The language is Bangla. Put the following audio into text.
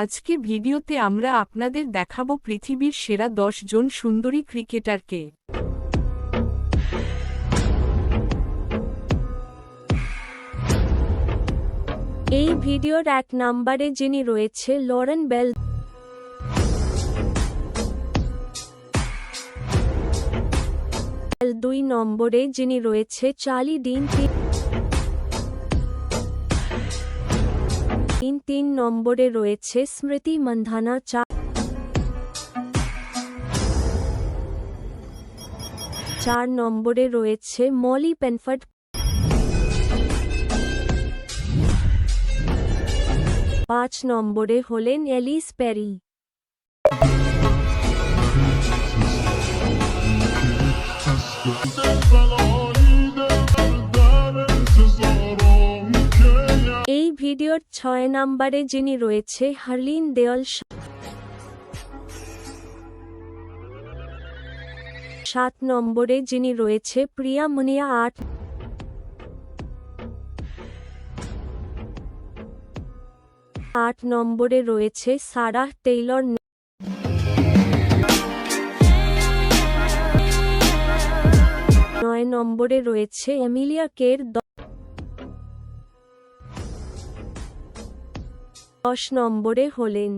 আজকে ভিডিওতে আমরা আপনাদের দেখাবো পৃথিবীর সেরা দশ জন সুন্দরী ক্রিকেটারকে। এই ভিডিওর এক নম্বরে যিনি রয়েছে লরেন বেল। দুই নম্বরে যিনি রয়েছে চার্লি ডিন তিন- তিন নম্বরে রয়েছে স্মৃতি মন্ধানা চা। চার নম্বরে রয়েছে মলি পেনফার্ড। পাঁচ নম্বরে হলেন এলিস প্যারি ভিডিওর ছয় নম্বরে যিনি রয়েছে, হার্লিন দেওয়াল সাত নম্বরে যিনি রয়েছে, প্রিয়া মুনিয়া আট আট নম্বরে রয়েছে, সারাহ টেইলর নয় নম্বরে রয়েছে, এমিলিয়া কের দশ নম্বরে হলেন।